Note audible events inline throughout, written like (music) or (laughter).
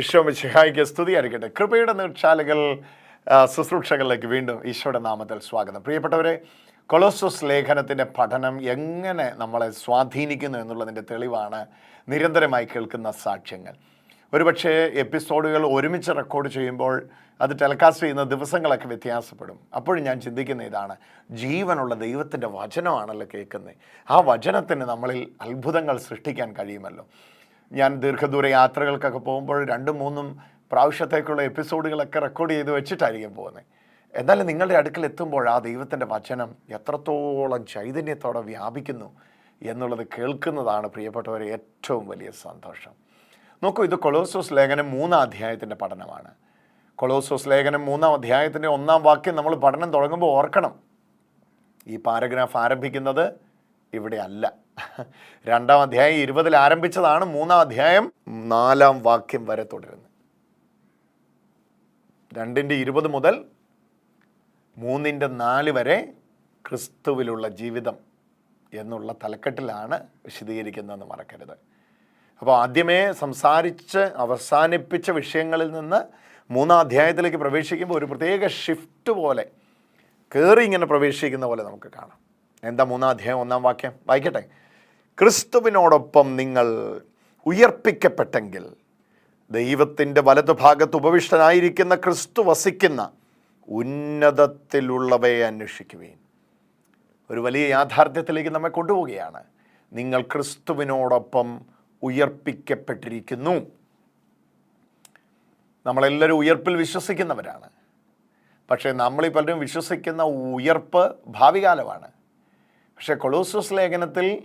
ഈശോ മിശിഹായിക്ക് സ്തുതി അറിയിക്കട്ടെ കൃപയുടെ നീർച്ചാലുകൾ ആ, ശുശ്രൂഷകളിലേക്ക് വീണ്ടും ഈശോയുടെ നാമത്തിൽ സ്വാഗതം. പ്രിയപ്പെട്ടവരെ കൊളോസോസ് ലേഖനത്തിന്റെ പഠനം എങ്ങനെ നമ്മളെ സ്വാധീനിക്കുന്നു എന്നുള്ളതിന്റെ തെളിവാണ് നിരന്തരമായി കേൾക്കുന്ന സാക്ഷ്യങ്ങൾ. ഒരുപക്ഷേ എപ്പിസോഡുകൾ ഒരുമിച്ച് റെക്കോർഡ് ചെയ്യുമ്പോൾ അത് ടെലികാസ്റ്റ് ചെയ്യുന്ന ദിവസങ്ങളൊക്കെ വ്യത്യാസപ്പെടും. അപ്പോഴും ഞാൻ ചിന്തിക്കുന്ന ഇതാണ് ജീവനുള്ള ദൈവത്തിന്റെ വചനമാണല്ലോ കേൾക്കുന്നത് ആ വചനത്തിന് നമ്മളിൽ അത്ഭുതങ്ങൾ സൃഷ്ടിക്കാൻ കഴിയുമല്ലോ. ഞാൻ ദീർഘദൂര യാത്രകൾക്കൊക്കെ പോകുമ്പോൾ രണ്ടും മൂന്നും പ്രാവശ്യത്തേക്കുള്ള എപ്പിസോഡുകളൊക്കെ റെക്കോർഡ് ചെയ്ത് വെച്ചിട്ടായിരിക്കും പോകുന്നത്. എന്നാലും നിങ്ങളുടെ അടുക്കൽ എത്തുമ്പോൾ ആ ദൈവത്തിന്റെ വചനം എത്രത്തോളം ചൈതന്യത്തോടെ വ്യാപിക്കുന്നു എന്നുള്ളത് കേൾക്കുന്നതാണ് പ്രിയപ്പെട്ടവരെ ഏറ്റവും വലിയ സന്തോഷം. നോക്കൂ ഇത് കൊളോസോസ് ലേഖനം മൂന്നാം അധ്യായത്തിന്റെ പഠനമാണ്. കൊളോസോസ് ലേഖനം മൂന്നാം അധ്യായത്തിന്റെ ഒന്നാം വാക്യം നമ്മൾ പഠനം തുടങ്ങുമ്പോൾ ഓർക്കണം. ഈ പാരഗ്രാഫ് ആരംഭിക്കുന്നത് ഇവിടെ അല്ല. രണ്ടാം അധ്യായം ഇരുപതിൽ ആരംഭിച്ചതാണ്. മൂന്നാം അധ്യായം നാലാം വാക്യം വരെ തുടരുന്നത് രണ്ടിന്റെ ഇരുപത് മുതൽ മൂന്നിന്റെ നാല് വരെ ക്രിസ്തുവിലുള്ള ജീവിതം എന്നുള്ള തലക്കെട്ടിലാണ് വിശദീകരിക്കുന്നതെന്ന് മറക്കരുത്. അപ്പോൾ ആദ്യമേ സംസാരിച്ച് അവസാനിപ്പിച്ച വിഷയങ്ങളിൽ നിന്ന് മൂന്നാം അധ്യായത്തിലേക്ക് പ്രവേശിക്കുമ്പോൾ ഒരു പ്രത്യേക ഷിഫ്റ്റ് പോലെ കയറി ഇങ്ങനെ പ്രവേശിക്കുന്ന പോലെ നമുക്ക് കാണാം. എന്താ മൂന്നാം അധ്യായം ഒന്നാം വാക്യം? വായിക്കട്ടെ. ക്രിസ്തുവിനോടൊപ്പം നിങ്ങൾ ഉയർപ്പിക്കപ്പെട്ടെങ്കിൽ ദൈവത്തിന്റെ വലതുഭാഗത്ത് ഉപവിഷ്ടനായിരിക്കുന്ന ക്രിസ്തു വസിക്കുന്ന ഉന്നതത്തിലുള്ളവയെ അന്വേഷിക്കുവേൻ. ഒരു വലിയ യാഥാർത്ഥ്യത്തിലേക്ക് നമ്മെ കൊണ്ടുപോവുകയാണ്. നിങ്ങൾ ക്രിസ്തുവിനോടൊപ്പം ഉയർപ്പിക്കപ്പെട്ടിരിക്കുന്നു. നമ്മളെല്ലാവരും ഉയർപ്പിൽ വിശ്വസിക്കുന്നവരാണ്. പക്ഷേ നമ്മളീ പലരും വിശ്വസിക്കുന്ന ഉയർപ്പ് ഭാവികാലമാണ്. പക്ഷേ കൊളോസസ് ലേഖനത്തിൽ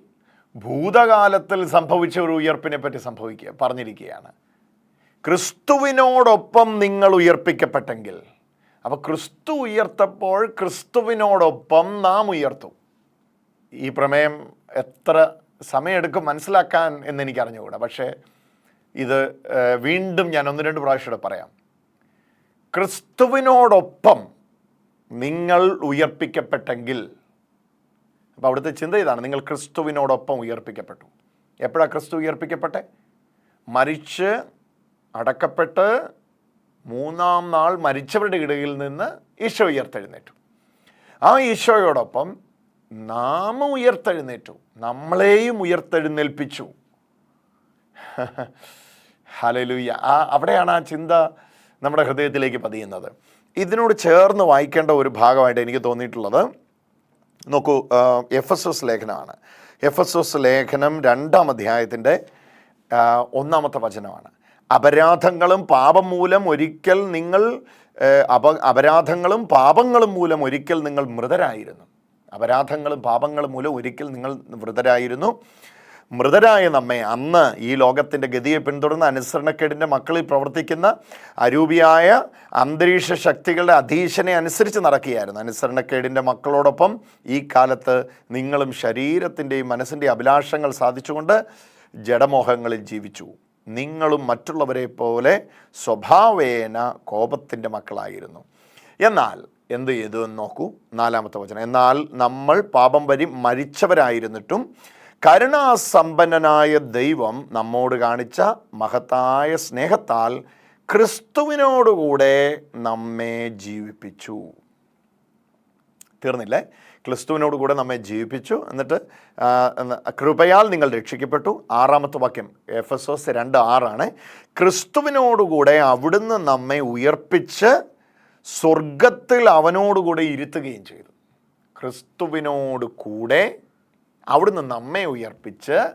ഭൂതകാലത്തിൽ സംഭവിച്ച ഒരു ഉയർപ്പിനെ പറ്റി സംഭവിക്കുക പറഞ്ഞിരിക്കുകയാണ് ക്രിസ്തുവിനോടൊപ്പം നിങ്ങൾ ഉയർപ്പിക്കപ്പെട്ടെങ്കിൽ അപ്പോൾ ക്രിസ്തു ഉയർത്തപ്പോൾ ക്രിസ്തുവിനോടൊപ്പം നാം ഉയർത്തും. ഈ പ്രമേയം എത്ര സമയമെടുക്കും മനസ്സിലാക്കാൻ എന്നെനിക്ക് അറിഞ്ഞുകൂടാ പക്ഷേ ഇത് വീണ്ടും ഞാൻ ഒന്ന് രണ്ട് പ്രാവശ്യം പറയാം. ക്രിസ്തുവിനോടൊപ്പം നിങ്ങൾ ഉയർപ്പിക്കപ്പെട്ടെങ്കിൽ അപ്പോൾ അവിടുത്തെ ചിന്ത ഇതാണ്. നിങ്ങൾ ക്രിസ്തുവിനോടൊപ്പം ഉയർപ്പിക്കപ്പെട്ടു. എപ്പോഴാണ് ക്രിസ്തു ഉയർപ്പിക്കപ്പെട്ടെ? മരിച്ച് അടക്കപ്പെട്ട് മൂന്നാം നാൾ മരിച്ചവരുടെ ഇടയിൽ നിന്ന് ഈശോ ഉയർത്തെഴുന്നേറ്റു. ആ ഈശോയോടൊപ്പം നാം ഉയർത്തെഴുന്നേറ്റു. നമ്മളെയും ഉയർത്തെഴുന്നേൽപ്പിച്ചു. ഹലലൂയ ആ അവിടെയാണ് ആ ചിന്ത നമ്മുടെ ഹൃദയത്തിലേക്ക് പതിയുന്നത്. ഇതിനോട് ചേർന്ന് വായിക്കേണ്ട ഒരു ഭാഗമായിട്ട് എനിക്ക് തോന്നിയിട്ടുള്ളത് നോക്കൂ എഫ് എസ് എസ് ലേഖനമാണ്. എഫ് എസ് എസ് ലേഖനം രണ്ടാം അധ്യായത്തിന്റെ ഒന്നാമത്തെ വചനമാണ്. അപരാധങ്ങളും പാപം മൂലം ഒരിക്കൽ നിങ്ങൾ അപ അപരാധങ്ങളും പാപങ്ങളും മൂലം ഒരിക്കൽ നിങ്ങൾ മൃതരായിരുന്നു. അപരാധങ്ങളും പാപങ്ങളും മൂലം ഒരിക്കൽ നിങ്ങൾ മൃതരായിരുന്നു. മൃതരായ നമ്മെ അന്ന് ഈ ലോകത്തിന്റെ ഗതിയെ പിന്തുടർന്ന് അനുസരണക്കേടിന്റെ മക്കളിൽ പ്രവർത്തിക്കുന്ന അരൂപിയായ അന്തരീക്ഷ ശക്തികളുടെ അധീശനെ അനുസരിച്ച് നടക്കുകയായിരുന്നു. അനുസരണക്കേടിന്റെ മക്കളോടൊപ്പം ഈ കാലത്ത് നിങ്ങളും ശരീരത്തിന്റെയും മനസ്സിന്റെയും അഭിലാഷങ്ങൾ സാധിച്ചുകൊണ്ട് ജഡമോഹങ്ങളിൽ ജീവിച്ചു. നിങ്ങളും മറ്റുള്ളവരെ പോലെ സ്വഭാവേന കോപത്തിന്റെ മക്കളായിരുന്നു. എന്നാൽ എന്ത് ചെയ്തു എന്ന് നോക്കൂ. നാലാമത്തെ വചനം. എന്നാൽ നമ്മൾ പാപം വരി മരിച്ചവരായിരുന്നിട്ടും കരുണാസമ്പന്നനായ ദൈവം നമ്മോട് കാണിച്ച മഹത്തായ സ്നേഹത്താൽ ക്രിസ്തുവിനോടുകൂടെ നമ്മെ ജീവിപ്പിച്ചു. തീർന്നില്ലേ? ക്രിസ്തുവിനോട് കൂടെ നമ്മെ ജീവിപ്പിച്ചു. എന്നിട്ട് കൃപയാൽ നിങ്ങൾ രക്ഷിക്കപ്പെട്ടു. ആറാമത്തെ വാക്യം എഫ് എസ് എസ് രണ്ട് ആറാണ്. ക്രിസ്തുവിനോടുകൂടെ അവിടുന്ന് നമ്മെ ഉയർപ്പിച്ച് സ്വർഗത്തിൽ അവനോടുകൂടെ ഇരുത്തുകയും ചെയ്തു. ക്രിസ്തുവിനോട് കൂടെ അവിടുന്ന് നമ്മെ ഉയർപ്പിച്ച്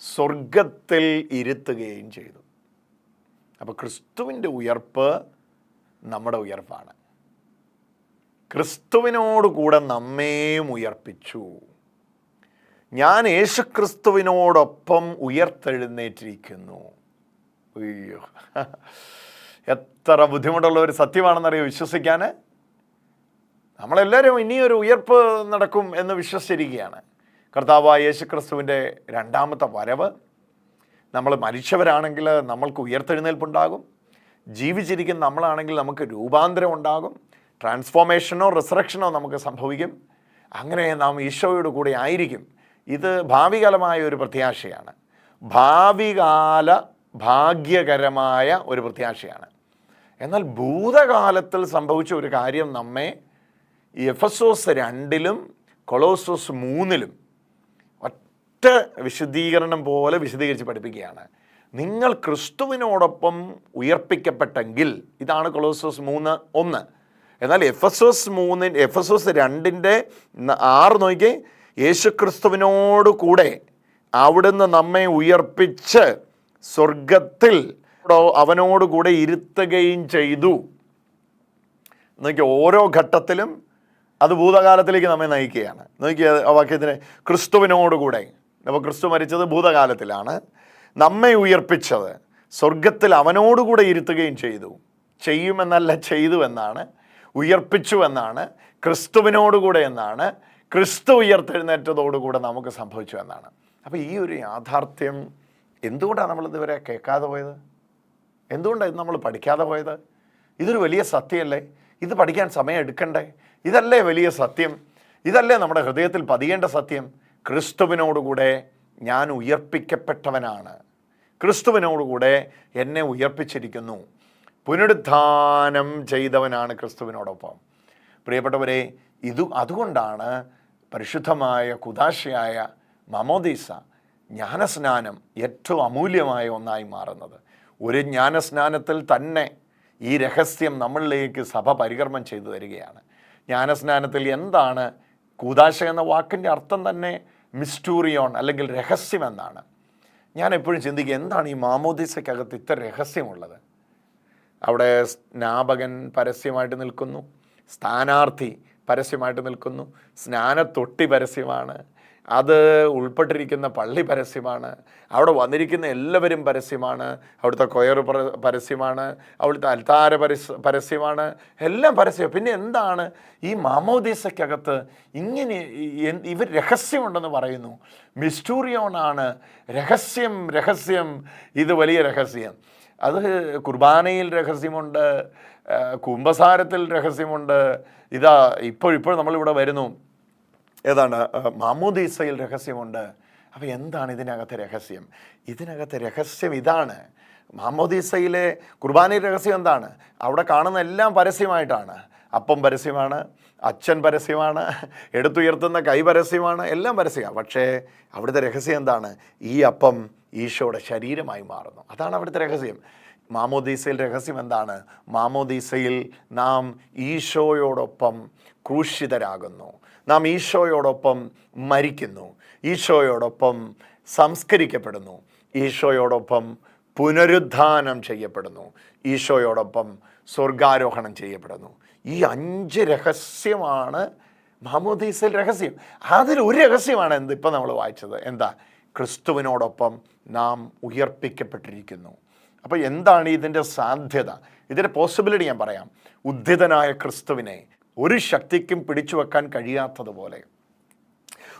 സ്വർഗത്തിൽ ഇരുത്തുകയും ചെയ്തു. അപ്പോൾ ക്രിസ്തുവിന്റെ ഉയർപ്പ് നമ്മുടെ ഉയർപ്പാണ്. ക്രിസ്തുവിനോടുകൂടെ നമ്മെയും ഉയർപ്പിച്ചു. ഞാൻ യേശുക്രിസ്തുവിനോടൊപ്പം ഉയർത്തെഴുന്നേറ്റിരിക്കുന്നു. അയ്യോ. എത്ര ബുദ്ധിമുട്ടുള്ള ഒരു സത്യമാണെന്നറിയോ വിശ്വസിക്കാൻ? നമ്മളെല്ലാവരും ഇനിയൊരു ഉയർപ്പ് നടക്കും എന്ന് വിശ്വസിച്ചിരിക്കുകയാണ്. കർത്താവായ യേശുക്രിസ്തുവിന്റെ രണ്ടാമത്തെ വരവ്. നമ്മൾ മരിച്ചവരാണെങ്കിൽ നമ്മൾക്ക് ഉയർത്തെഴുന്നേൽപ്പുണ്ടാകും. ജീവിച്ചിരിക്കുന്ന നമ്മളാണെങ്കിൽ നമുക്ക് രൂപാന്തരം ഉണ്ടാകും. ട്രാൻസ്ഫോർമേഷനോ റിസറക്ഷനോ നമുക്ക് സംഭവിക്കും. അങ്ങനെ നാം ഈശോയോട് കൂടെ ആയിരിക്കും. ഇത് ഭാവികാലമായ ഒരു പ്രത്യാശയാണ്. ഭാവികാല ഭാഗ്യകരമായ ഒരു പ്രത്യാശയാണ്. എന്നാൽ ഭൂതകാലത്തിൽ സംഭവിച്ച ഒരു കാര്യം നമ്മെ എഫസോസ് രണ്ടിലും കൊളോസോസ് മൂന്നിലും ഒറ്റ വിശദീകരണം പോലെ വിശദീകരിച്ച് പഠിപ്പിക്കുകയാണ്. നിങ്ങൾ ക്രിസ്തുവിനോടൊപ്പം ഉയർപ്പിക്കപ്പെട്ടെങ്കിൽ ഇതാണ് കൊളോസോസ് മൂന്ന് ഒന്ന്. എന്നാൽ എഫ് എസ് എസ് മൂന്നിന് എഫ് എസ് എസ് രണ്ടിന്റെ ആറ് നോക്കി യേശു ക്രിസ്തുവിനോട് കൂടെ അവിടുന്ന് നമ്മെ ഉയർപ്പിച്ച് സ്വർഗത്തിൽ അവനോടുകൂടെ ഇരുത്തുകയും ചെയ്തു. നോക്കി ഓരോ ഘട്ടത്തിലും അത് ഭൂതകാലത്തിലേക്ക് നമ്മെ നയിക്കുകയാണ്. നോക്കിയ വാക്യത്തിന് ക്രിസ്തുവിനോടുകൂടെ അപ്പോൾ ക്രിസ്തു മരിച്ചത് ഭൂതകാലത്തിലാണ്. നമ്മെ ഉയർപ്പിച്ചത് സ്വർഗത്തിൽ അവനോടുകൂടെ ഇരുത്തുകയും ചെയ്തു. ചെയ്യുമെന്നല്ല ചെയ്തു എന്നാണ് ഉയർപ്പിച്ചു എന്നാണ് ക്രിസ്തുവിനോടുകൂടെ എന്നാണ്. ക്രിസ്തു ഉയർത്തെഴുന്നേറ്റതോടുകൂടെ നമുക്ക് സംഭവിച്ചു എന്നാണ് അപ്പോൾ ഈ ഒരു യാഥാർത്ഥ്യം എന്തുകൊണ്ടാണ് നമ്മൾ ഇതുവരെ കേൾക്കാതെ പോയത്? എന്തുകൊണ്ടാണ് ഇത് നമ്മൾ പഠിക്കാതെ പോയത്? ഇതൊരു വലിയ സത്യമല്ലേ? ഇത് പഠിക്കാൻ സമയം എടുക്കണ്ടേ? ഇതല്ലേ വലിയ സത്യം? ഇതല്ലേ നമ്മുടെ ഹൃദയത്തിൽ പതിയേണ്ട സത്യം? ക്രിസ്തുവിനോടുകൂടെ ഞാൻ ഉയർപ്പിക്കപ്പെട്ടവനാണ്. ക്രിസ്തുവിനോടുകൂടെ എന്നെ ഉയർപ്പിച്ചിരിക്കുന്നു. പുനരുദ്ധാനം ചെയ്തവനാണ് ക്രിസ്തുവിനോടൊപ്പം. പ്രിയപ്പെട്ടവരെ ഇത് അതുകൊണ്ടാണ് പരിശുദ്ധമായ കുദാശയായ മമോദീസ ജ്ഞാനസ്നാനം ഏറ്റവും അമൂല്യമായ ഒന്നായി മാറുന്നത്. ഒരു ജ്ഞാനസ്നാനത്തിൽ തന്നെ ഈ രഹസ്യം നമ്മളിലേക്ക് സഭ പരികർമ്മം ചെയ്തു തരികയാണ്. ജ്ഞാനസ്നാനത്തിൽ എന്താണ് കൂതാശ എന്ന വാക്കിന്റെ അർത്ഥം തന്നെ മിസ്റ്റൂറിയോൺ അല്ലെങ്കിൽ രഹസ്യം എന്നാണ് ഞാൻ എപ്പോഴും ചിന്തിക്കുക എന്താണ് ഈ മാമോദീസയ്ക്കകത്ത് ഇത്ര രഹസ്യമുള്ളത്? അവിടെ സ്നാപകൻ പരസ്യമായിട്ട് നിൽക്കുന്നു സ്ഥാനാർത്ഥി പരസ്യമായിട്ട് നിൽക്കുന്നു സ്നാനത്തൊട്ടി പരസ്യമാണ് അത് ഉൾപ്പെട്ടിരിക്കുന്ന പള്ളി പരസ്യമാണ്. അവിടെ വന്നിരിക്കുന്ന എല്ലാവരും പരസ്യമാണ്. അവിടുത്തെ കൊയർ പര- പരസ്യമാണ്. അവിടുത്തെ അൽത്താര പരസ് പരസ്യമാണ്. എല്ലാം പരസ്യം പിന്നെ എന്താണ്? ഈ മാമോദീസയ്ക്കകത്ത് ഇങ്ങനെ ഇവർ രഹസ്യമുണ്ടെന്ന് പറയുന്നു. മിസ്റ്റൂറിയോണാണ് രഹസ്യം രഹസ്യം. ഇത് വലിയ രഹസ്യം. അത് കുർബാനയിൽ രഹസ്യമുണ്ട്. കുംഭസാരത്തിൽ രഹസ്യമുണ്ട്. ഇതാ ഇപ്പോൾ ഇപ്പോൾ നമ്മളിവിടെ വരുന്നു. ഏതാണ് മാമോദീസയിൽ രഹസ്യമുണ്ട്. അപ്പോൾ എന്താണ് ഇതിനകത്തെ രഹസ്യം? ഇതിനകത്തെ രഹസ്യം ഇതാണ്. മാമോദീസയിലെ കുർബാന രഹസ്യം എന്താണ്? അവിടെ കാണുന്ന എല്ലാം പരസ്യമായിട്ടാണ്. അപ്പം പരസ്യമാണ് അച്ഛൻ പരസ്യമാണ് എടുത്തുയർത്തുന്ന കൈ പരസ്യമാണ് എല്ലാം പരസ്യമാണ്. പക്ഷേ അവിടുത്തെ രഹസ്യം എന്താണ്? ഈ അപ്പം ഈശോയുടെ ശരീരമായി മാറുന്നു. അതാണ് അവിടുത്തെ രഹസ്യം. മാമോദീസയിൽ രഹസ്യം എന്താണ്? മാമോദീസയിൽ നാം ഈശോയോടൊപ്പം ക്രൂശിതരാകുന്നു. നാം ഈശോയോടൊപ്പം മരിക്കുന്നു. ഈശോയോടൊപ്പം സംസ്കരിക്കപ്പെടുന്നു. ഈശോയോടൊപ്പം പുനരുദ്ധാനം ചെയ്യപ്പെടുന്നു. ഈശോയോടൊപ്പം സ്വർഗാരോഹണം ചെയ്യപ്പെടുന്നു. ഈ അഞ്ച് രഹസ്യമാണ് മാമോദീസയിൽ രഹസ്യം. അതിൽ ഒരു രഹസ്യമാണ് എന്ത്? ഇപ്പം നമ്മൾ വായിച്ചത്. എന്താ? ക്രിസ്തുവിനോടൊപ്പം നാം ഉയർപ്പിക്കപ്പെട്ടിരിക്കുന്നു. അപ്പോൾ എന്താണ് ഇതിന്റെ സാധ്യത? ഇതിന്റെ പോസിബിലിറ്റി ഞാൻ പറയാം. ഉദ്ധിതനായ ക്രിസ്തുവിനെ ഒരു ശക്തിക്കും പിടിച്ചു വെക്കാൻ കഴിയാത്തതുപോലെ.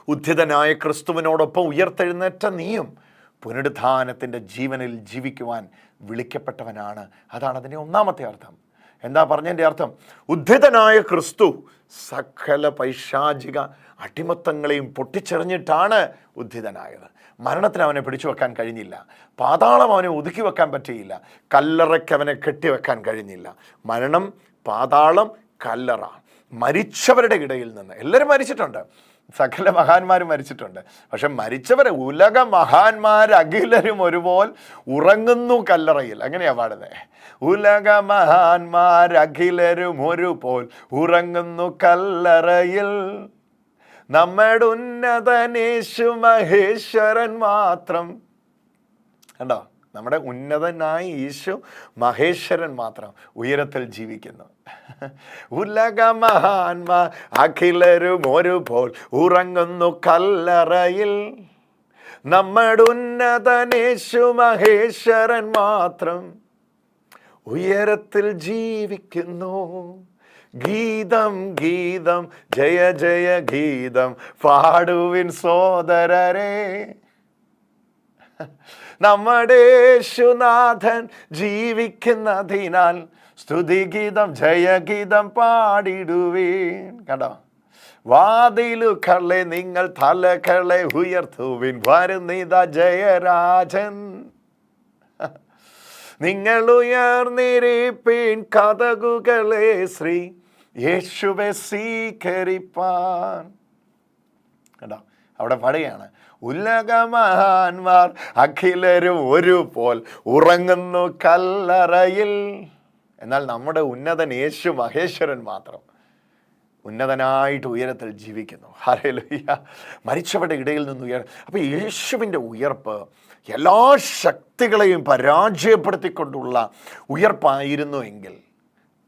ഉദ്ധിതനായ ക്രിസ്തുവിനോടൊപ്പം ഉയർത്തെഴുന്നേറ്റ നീയും പുനരുദ്ധാനത്തിന്റെ ജീവനിൽ ജീവിക്കുവാൻ വിളിക്കപ്പെട്ടവനാണ്. അതാണ് അതിന്റെ ഒന്നാമത്തെ അർത്ഥം. എന്താ പറഞ്ഞതിന്റെ അർത്ഥം? ഉദ്ധിതനായ ക്രിസ്തു സകല പൈശാചിക അടിമത്തങ്ങളെയും പൊട്ടിച്ചെറിഞ്ഞിട്ടാണ് ഉദ്ധിതനായത്. മരണത്തിന് അവനെ പിടിച്ചു വെക്കാൻ കഴിഞ്ഞില്ല. പാതാളം അവനെ ഒതുക്കി വെക്കാൻ പറ്റിയില്ല. കല്ലറയ്ക്ക് അവനെ കെട്ടിവെക്കാൻ കഴിഞ്ഞില്ല. മരണം പാതാളം കല്ലറ. മരിച്ചവരുടെ ഇടയിൽ നിന്ന്. എല്ലാവരും മരിച്ചിട്ടുണ്ട്. സകല മഹാന്മാരും മരിച്ചിട്ടുണ്ട്. പക്ഷെ മരിച്ചവരെ ഉലക മഹാന്മാരഖിലരും ഒരുപോൽ ഉറങ്ങുന്നു കല്ലറയിൽ. അങ്ങനെയാ പാടുന്നത് ഉലക മഹാന്മാർ അഖിലരും ഒരുപോൽ ഉറങ്ങുന്നു കല്ലറയിൽ. നമ്മുടെ ഉന്നതനേശു മഹേശ്വരൻ മാത്രം. കണ്ടോ? നമ്മുടെ ഉന്നതനായ ഈശോ മഹേശ്വരൻ മാത്രം ഉയരത്തിൽ ജീവിക്കുന്നു. ഉലക മഹാന്മാർ അഖിലരും ഒരുപോൽ ഉറങ്ങുന്നു കല്ലറയിൽ. നമ്മുടെ ഉന്നതനേശു മഹേശ്വരൻ മാത്രം ഉയരത്തിൽ ജീവിക്കുന്നു. ഗീതം ഗീതം ജയ ജയ ഗീതം പാടുവിൻ സോദരരെ. നമ്മുടെ യേശുനാഥൻ ജീവിക്കുന്നതിനാൽ സ്തുതിഗീതം ജയഗീതം പാടിടുവീൻ. കണ്ടോ? വാതിലുകളെ നിങ്ങൾ തലകളെ ഉയർത്തുവിൻ. വരുന്നിത ജയരാജൻ. നിങ്ങൾ ഉയർന്നിരിപ്പീൻ കഥകുകളെ ശ്രീ യേശുവെ സ്വീകരിപ്പാൻ. കേട്ടോ അവിടെ പറയുകയാണ് ഉലകമഹാന്മാർ അഖിലരും ഒരുപോൽ ഉറങ്ങുന്നു കല്ലറയിൽ. എന്നാൽ നമ്മുടെ ഉന്നതൻ യേശു മഹേശ്വരൻ മാത്രം ഉന്നതനായിട്ട് ഉയരത്തിൽ ജീവിക്കുന്നു. ഹരലുയ്യ മരിച്ചവരുടെ ഇടയിൽ നിന്ന് ഉയർ അപ്പോൾ യേശുവിന്റെ ഉയർപ്പ് എല്ലാ ശക്തികളെയും പരാജയപ്പെടുത്തിക്കൊണ്ടുള്ള ഉയർപ്പായിരുന്നു എങ്കിൽ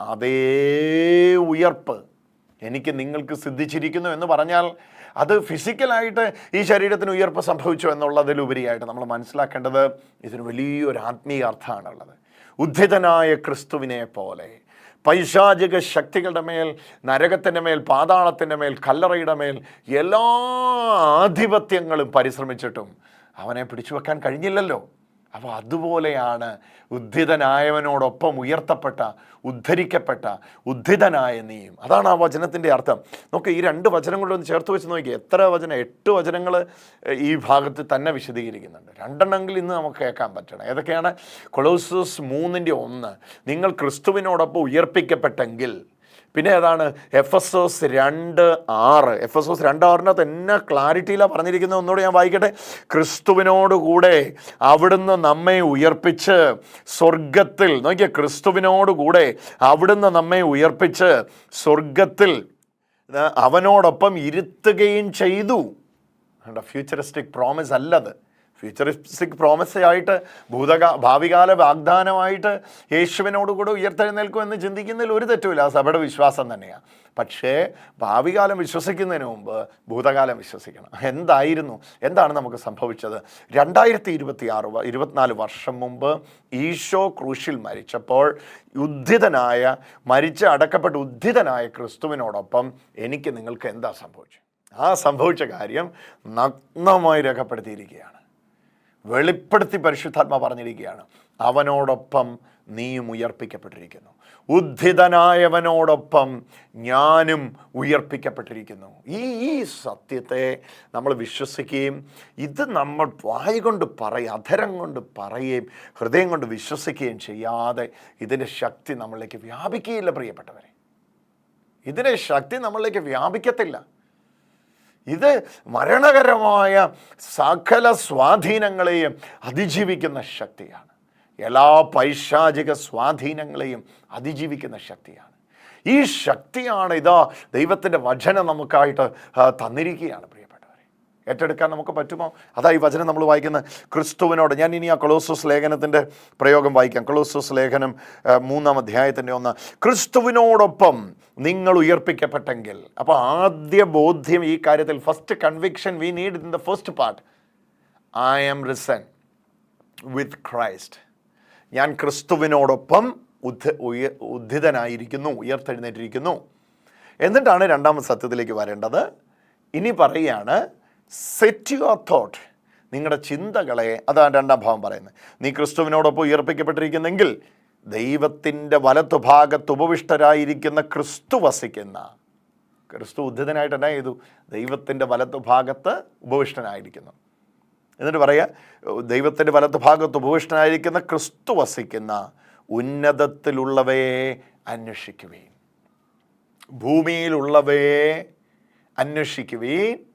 അതേ ഉയർപ്പ് എനിക്ക് നിങ്ങൾക്ക് സിദ്ധിച്ചിരിക്കുന്നു എന്ന് പറഞ്ഞാൽ അത് ഫിസിക്കലായിട്ട് ഈ ശരീരത്തിന് ഉയർപ്പ് സംഭവിച്ചു എന്നുള്ളതിലുപരിയായിട്ട് നമ്മൾ മനസ്സിലാക്കേണ്ടത് ഇതിന് വലിയൊരു ആത്മീയ അർത്ഥമാണുള്ളത്. ഉദ്ധിതനായ ക്രിസ്തുവിനെ പോലെ പൈശാചിക ശക്തികളുടെ മേൽ നരകത്തിന്റെ മേൽ പാതാളത്തിന്റെ മേൽ കല്ലറയുടെ മേൽ എല്ലാ ആധിപത്യങ്ങളും പരിശ്രമിച്ചിട്ടും അവനെ പിടിച്ചു വെക്കാൻ കഴിഞ്ഞില്ലല്ലോ. അപ്പോൾ അതുപോലെയാണ് ഉദ്ധിതനായവനോടൊപ്പം ഉയർത്തപ്പെട്ട ഉദ്ധരിക്കപ്പെട്ട ഉദ്ധിതനായ നീയും. അതാണ് ആ വചനത്തിന്റെ അർത്ഥം. നോക്ക് ഈ രണ്ട് വചനം കൊണ്ടൊന്ന് ചേർത്ത് വെച്ച് നോക്കി എത്ര വചനം എട്ട് വചനങ്ങൾ ഈ ഭാഗത്ത് തന്നെ വിശദീകരിക്കുന്നുണ്ട്. രണ്ടെണ്ണമെങ്കിൽ ഇന്ന് നമുക്ക് കേൾക്കാൻ പറ്റണം. ഏതൊക്കെയാണ്? കൊളോസസ് മൂന്നിന്റെ ഒന്ന്. നിങ്ങൾ ക്രിസ്തുവിനോടൊപ്പം ഉയർപ്പിക്കപ്പെട്ടെങ്കിൽ പിന്നെ ഏതാണ്? എഫ് എസ് എസ് രണ്ട് ആറ്. എഫ് എസ് എസ് രണ്ട് ആറിനകത്ത് എന്നെ ക്ലാരിറ്റിയിലാണ് പറഞ്ഞിരിക്കുന്നത്? ഒന്നുകൂടെ ഞാൻ വായിക്കട്ടെ. ക്രിസ്തുവിനോടുകൂടെ അവിടുന്ന് നമ്മെ ഉയർപ്പിച്ച് സ്വർഗത്തിൽ നോക്കിയാൽ ക്രിസ്തുവിനോടുകൂടെ അവിടുന്ന് നമ്മെ ഉയർപ്പിച്ച് സ്വർഗത്തിൽ അവനോടൊപ്പം ഇരുത്തുകയും ചെയ്തു. ഫ്യൂച്ചറിസ്റ്റിക് പ്രോമിസ് അല്ലത്. ഫ്യൂച്ചറിസ്റ്റിക് പ്രോമിസ് ആയിട്ട് ഭൂതകാ ഭാവികാല വാഗ്ദാനമായിട്ട് യേശുവിനോട് കൂടെ ഉയർത്തെഴുന്നേൽക്കും എന്ന് ചിന്തിക്കുന്നതിൽ ഒരു തെറ്റുമില്ല. ആ സഭയുടെ വിശ്വാസം തന്നെയാണ് പക്ഷേ ഭാവികാലം വിശ്വസിക്കുന്നതിന് മുമ്പ് ഭൂതകാലം വിശ്വസിക്കണം. എന്തായിരുന്നു? എന്താണ് നമുക്ക് സംഭവിച്ചത്? രണ്ടായിരത്തി ഇരുപത്തി ആറ് ഇരുപത്തിനാല് വർഷം മുമ്പ് ഈശോ ക്രൂശിൽ മരിച്ചപ്പോൾ ഉദ്ധിതനായ മരിച്ച് അടക്കപ്പെട്ട് ഉദ്ധിതനായ ക്രിസ്തുവിനോടൊപ്പം എനിക്ക് നിങ്ങൾക്ക് എന്താ സംഭവിച്ചത്? ആ സംഭവിച്ച കാര്യം നഗ്നമായി രേഖപ്പെടുത്തിയിരിക്കുകയാണ്. വെളിപ്പെടുത്തി പരിശുദ്ധാത്മ പറഞ്ഞിരിക്കുകയാണ്. അവനോടൊപ്പം നീയും ഉയർപ്പിക്കപ്പെട്ടിരിക്കുന്നു. ഉദ്ധിതനായവനോടൊപ്പം ഞാനും ഉയർപ്പിക്കപ്പെട്ടിരിക്കുന്നു. ഈ ഈ സത്യത്തെ നമ്മൾ വിശ്വസിക്കുകയും ഇത് നമ്മൾ വായി കൊണ്ട് പറയും അധരം കൊണ്ട് പറയുകയും ഹൃദയം കൊണ്ട് വിശ്വസിക്കുകയും ചെയ്യാതെ ഇതിന്റെ ശക്തി നമ്മളിലേക്ക് വ്യാപിക്കുകയില്ല പ്രിയപ്പെട്ടവരെ. ഇതിന്റെ ശക്തി നമ്മളിലേക്ക് വ്യാപിക്കത്തില്ല. ഇത് മരണകരമായ സകല സ്വാധീനങ്ങളെയും അതിജീവിക്കുന്ന ശക്തിയാണ്. എല്ലാ പൈശാചിക സ്വാധീനങ്ങളെയും അതിജീവിക്കുന്ന ശക്തിയാണ്. ഈ ശക്തിയാണ് ഇതാ ദൈവത്തിന്റെ വചനം നമുക്കായിട്ട് തന്നിരിക്കുകയാണ് ഏറ്റെടുക്കാൻ നമുക്ക് പറ്റുമോ? അതാ ഈ വചനം നമ്മൾ വായിക്കുന്ന ക്രിസ്തുവിനോട് ഞാൻ ഇനി ആ കൊളോസസ് ലേഖനത്തിന്റെ പ്രയോഗം വായിക്കാം. കൊളോസസ് ലേഖനം മൂന്നാം അധ്യായത്തിന്റെ ഒന്ന്. ക്രിസ്തുവിനോടൊപ്പം നിങ്ങൾ ഉയർപ്പിക്കപ്പെട്ടെങ്കിൽ അപ്പോൾ ആദ്യ ബോധ്യം ഈ കാര്യത്തിൽ first conviction we need in the first part I am risen with Christ ഞാൻ ക്രിസ്തുവിനോടൊപ്പം ഉദ്ധ ഉയ ഉദ്ധിതനായിരിക്കുന്നു ഉയർത്തെഴുന്നേറ്റിരിക്കുന്നു. എന്നിട്ടാണ് രണ്ടാമത്തെ സത്യത്തിലേക്ക് വരേണ്ടത്. ഇനി പറയുകയാണ് സെറ്റ് യുവർ തോട്ട് നിങ്ങളുടെ ചിന്തകളെ അതാണ് രണ്ടാം ഭാവം പറയുന്നത്. നീ ക്രിസ്തുവിനോടൊപ്പം ഉയർപ്പിക്കപ്പെട്ടിരിക്കുന്നെങ്കിൽ ദൈവത്തിന്റെ വലത്തുഭാഗത്ത് ഉപവിഷ്ടരായിരിക്കുന്ന ക്രിസ്തു വസിക്കുന്ന ക്രിസ്തു ഉദ്ധിതനായിട്ട് എന്നാ ചെയ്തു? ദൈവത്തിന്റെ വലത്തുഭാഗത്ത് ഉപവിഷ്ടനായിരിക്കുന്നു. എന്നിട്ട് പറയുക ദൈവത്തിന്റെ വലത്തു ഭാഗത്ത് ഉപവിഷ്ടനായിരിക്കുന്ന ക്രിസ്തു വസിക്കുന്ന ഉന്നതത്തിലുള്ളവയെ അന്വേഷിക്കുവീൻ. ഭൂമിയിലുള്ളവയെ അന്വേഷിക്കുവീൻ.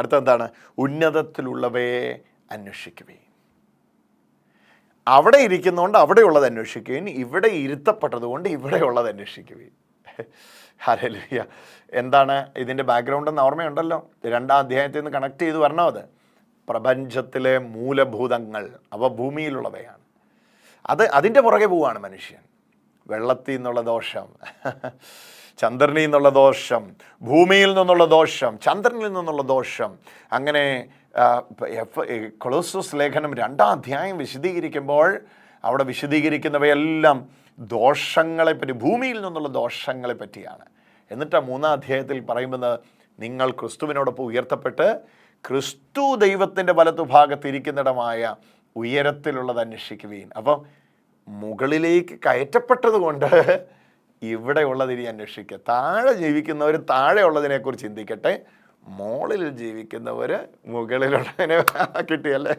അടുത്ത എന്താണ് ഉന്നതത്തിലുള്ളവയെ അന്വേഷിക്കുകയും. അവിടെ ഇരിക്കുന്നതുകൊണ്ട് അവിടെയുള്ളത് അന്വേഷിക്കുകയും ഇവിടെ ഇരുത്തപ്പെട്ടതുകൊണ്ട് ഇവിടെയുള്ളത് അന്വേഷിക്കുകയും. ഹരലിയ എന്താണ് ഇതിന്റെ ബാക്ക്ഗ്രൗണ്ട് എന്ന് ഓർമ്മയുണ്ടല്ലോ? രണ്ടാം അധ്യായത്തിൽ നിന്ന് കണക്ട് ചെയ്ത് വരണം അത്? പ്രപഞ്ചത്തിലെ മൂലഭൂതങ്ങൾ അവ ഭൂമിയിലുള്ളവയാണ്. അത് അതിന്റെ പുറകെ പോവുകയാണ് മനുഷ്യൻ. വെള്ളത്തിൽ നിന്നുള്ള ദോഷം. ചന്ദ്രനിൽ നിന്നുള്ള ദോഷം ഭൂമിയിൽ നിന്നുള്ള ദോഷം ചന്ദ്രനിൽ നിന്നുള്ള ദോഷം. അങ്ങനെ കൊളോസോസ് ലേഖനം രണ്ടാം അധ്യായം വിശദീകരിക്കുമ്പോൾ അവിടെ വിശദീകരിക്കുന്നവയെല്ലാം ദോഷങ്ങളെ പറ്റി ഭൂമിയിൽ നിന്നുള്ള ദോഷങ്ങളെ പറ്റിയാണ്. എന്നിട്ട് മൂന്നാം അധ്യായത്തിൽ പറയുന്നത് നിങ്ങൾ ക്രിസ്തുവിനോടൊപ്പം ഉയർത്തപ്പെട്ട് ക്രിസ്തു ദൈവത്തിന്റെ വലത്തുഭാഗത്തിരിക്കുന്നിടമായ ഉയരത്തിലുള്ളത് അന്വേഷിക്കുകയും അപ്പം മുകളിലേക്ക് കയറ്റപ്പെട്ടത് കൊണ്ട് ഇവിടെ ഉള്ളതിനെ അന്വേഷിക്കുക താഴെ ജീവിക്കുന്നവർ താഴെ ഉള്ളതിനെക്കുറിച്ച് ചിന്തിക്കട്ടെ. മോളിൽ ജീവിക്കുന്നവർ മുകളിലുള്ളതിനെ (laughs) കിട്ടിയല്ലേ?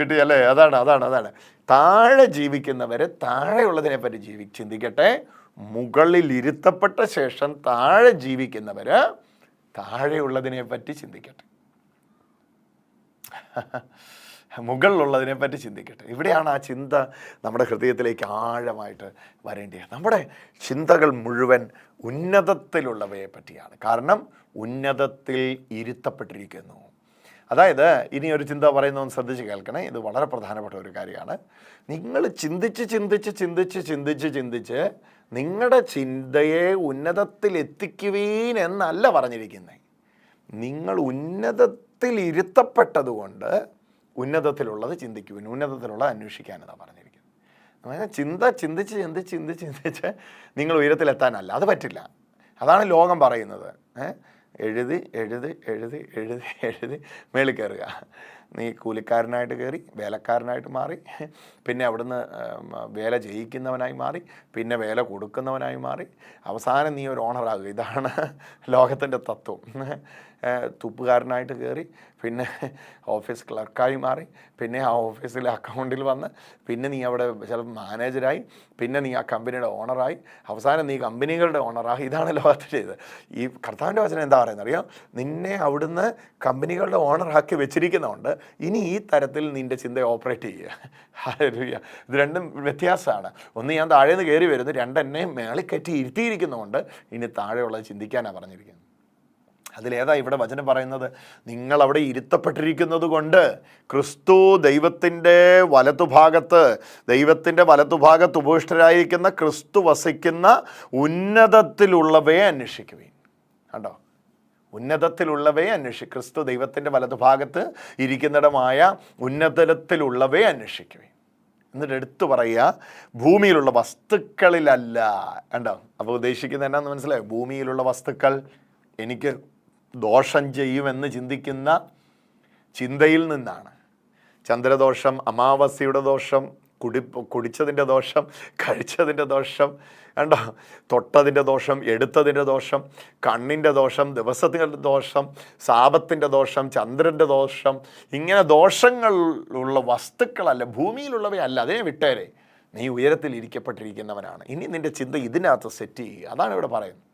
കിട്ടിയല്ലേ? അതാണ് അതാണ് അതാണ്. താഴെ ജീവിക്കുന്നവർ താഴെയുള്ളതിനെ പറ്റി ജീവി ചിന്തിക്കട്ടെ. മുകളിൽ ഇരുത്തപ്പെട്ട ശേഷം താഴെ ജീവിക്കുന്നവർ താഴെയുള്ളതിനെ പറ്റി ചിന്തിക്കട്ടെ. (laughs) മുകളിലുള്ളതിനെ പറ്റി ചിന്തിക്കട്ടെ. ഇവിടെയാണ് ആ ചിന്ത നമ്മുടെ ഹൃദയത്തിലേക്ക് ആഴമായിട്ട് വരേണ്ടത് നമ്മുടെ ചിന്തകൾ മുഴുവൻ ഉന്നതത്തിലുള്ളവയെ പറ്റിയാണ്. കാരണം ഉന്നതത്തിൽ ഇരുത്തപ്പെട്ടിരിക്കുന്നു. അതായത് ഇനി ഒരു ചിന്ത പറയുന്നവൻ ശ്രദ്ധിച്ച് കേൾക്കണേ. ഇത് വളരെ പ്രധാനപ്പെട്ട ഒരു കാര്യമാണ്. നിങ്ങൾ ചിന്തിച്ച് ചിന്തിച്ച് ചിന്തിച്ച് ചിന്തിച്ച് ചിന്തിച്ച് നിങ്ങളുടെ ചിന്തയെ ഉന്നതത്തിൽ എത്തിക്കുവീൻ എന്നല്ല പറഞ്ഞിരിക്കുന്നത് നിങ്ങൾ ഉന്നതത്തിൽ ഇരുത്തപ്പെട്ടതുകൊണ്ട് ഉന്നതത്തിലുള്ളത് ചിന്തിക്കുവിൻ ഉന്നതത്തിലുള്ളത് അന്വേഷിക്കാനെന്നാണ് പറഞ്ഞിരിക്കുന്നത്. അതായത് ചിന്ത ചിന്തിച്ച് ചിന്തിച്ച് ചിന്തിച്ച് ചിന്തിച്ച് നിങ്ങൾ ഉയരത്തിലെത്താനല്ല അത് പറ്റില്ല. അതാണ് ലോകം പറയുന്നത്? എഴുതി എഴുതി എഴുതി എഴുതി എഴുതി മേളിൽ കയറുക. നീ കൂലിക്കാരനായിട്ട് കയറി വേലക്കാരനായിട്ട് മാറി പിന്നെ അവിടുന്ന് വേല ജയിക്കുന്നവനായി മാറി പിന്നെ വേല കൊടുക്കുന്നവനായി മാറി അവസാനം നീ ഒരു ഓണറാകുക ഇതാണ് ലോകത്തിന്റെ തത്വം. തുപ്പുകാരനായിട്ട് കയറി പിന്നെ ഓഫീസ് ക്ലർക്കായി മാറി പിന്നെ ആ ഓഫീസിലെ അക്കൗണ്ടിൽ വന്ന് പിന്നെ നീ അവിടെ ചിലപ്പോൾ മാനേജരായി പിന്നെ നീ ആ കമ്പനിയുടെ ഓണറായി അവസാനം നീ കമ്പനികളുടെ ഓണറായി. ഇതാണ് ലോകത്ത് ചെയ്തത്. ഈ കർത്താവിന്റെ വചനം എന്താ പറയുന്നത് അറിയാം? നിന്നെ അവിടുന്ന് കമ്പനികളുടെ ഓണറാക്കി വെച്ചിരിക്കുന്നതുകൊണ്ട് ഇനി ഈ തരത്തിൽ നിന്റെ ചിന്ത ഓപ്പറേറ്റ് ചെയ്യുക. ഇത് രണ്ടും വ്യത്യാസമാണ്. ഒന്ന് ഞാൻ താഴേന്ന് കയറി വരുന്നു രണ്ടെന്നെ മേളിക്കറ്റി ഇരുത്തിയിരിക്കുന്നതുകൊണ്ട് ഇനി താഴെയുള്ളത് ചിന്തിക്കാനാണ് പറഞ്ഞിരിക്കുന്നത്. അതിലേതാ ഇവിടെ വചനം പറയുന്നത്? നിങ്ങൾ അവിടെ ഇരുത്തപ്പെട്ടിരിക്കുന്നത് കൊണ്ട് ക്രിസ്തു ദൈവത്തിന്റെ വലത്തുഭാഗത്ത് ദൈവത്തിന്റെ വലത്തുഭാഗത്ത് ഉപവിഷ്ടരായിരിക്കുന്ന ക്രിസ്തു വസിക്കുന്ന ഉന്നതത്തിലുള്ളവയെ അന്വേഷിക്കുവീൻ. കണ്ടോ? ഉന്നതത്തിലുള്ളവയെ അന്വേഷി ക്രിസ്തു ദൈവത്തിന്റെ വലതുഭാഗത്ത് ഇരിക്കുന്നിടമായ ഉന്നതത്തിലുള്ളവയെ അന്വേഷിക്കുവീൻ. എന്നിട്ട് എടുത്തു പറയുക ഭൂമിയിലുള്ള വസ്തുക്കളിലല്ല. കണ്ടോ? അപ്പോൾ ഉദ്ദേശിക്കുന്നത് എന്നാന്ന് മനസ്സിലായോ? ഭൂമിയിലുള്ള വസ്തുക്കൾ എനിക്ക് ദോഷം ചെയ്യുമെന്ന് ചിന്തിക്കുന്ന ചിന്തയിൽ നിന്നാണ്. ചന്ദ്രദോഷം അമാവാസ്യയുടെ ദോഷം കുടി കുടിച്ചതിന്റെ ദോഷം കഴിച്ചതിന്റെ ദോഷം കണ്ടോ? തൊട്ടതിന്റെ ദോഷം എടുത്തതിന്റെ ദോഷം കണ്ണിന്റെ ദോഷം ദിവസത്തിന്റെ ദോഷം സാപത്തിന്റെ ദോഷം ചന്ദ്രന്റെ ദോഷം ഇങ്ങനെ ദോഷങ്ങൾ ഉള്ള വസ്തുക്കളല്ല ഭൂമിയിലുള്ളവയല്ല. അതേ വിട്ടേരെ നീ ഉയരത്തിൽ ഇരിക്കപ്പെട്ടിരിക്കുന്നവനാണ്. ഇനി നിന്റെ ചിന്ത ഇതിനകത്ത് സെറ്റ് ചെയ്യുക. അതാണ് ഇവിടെ പറയുന്നത്.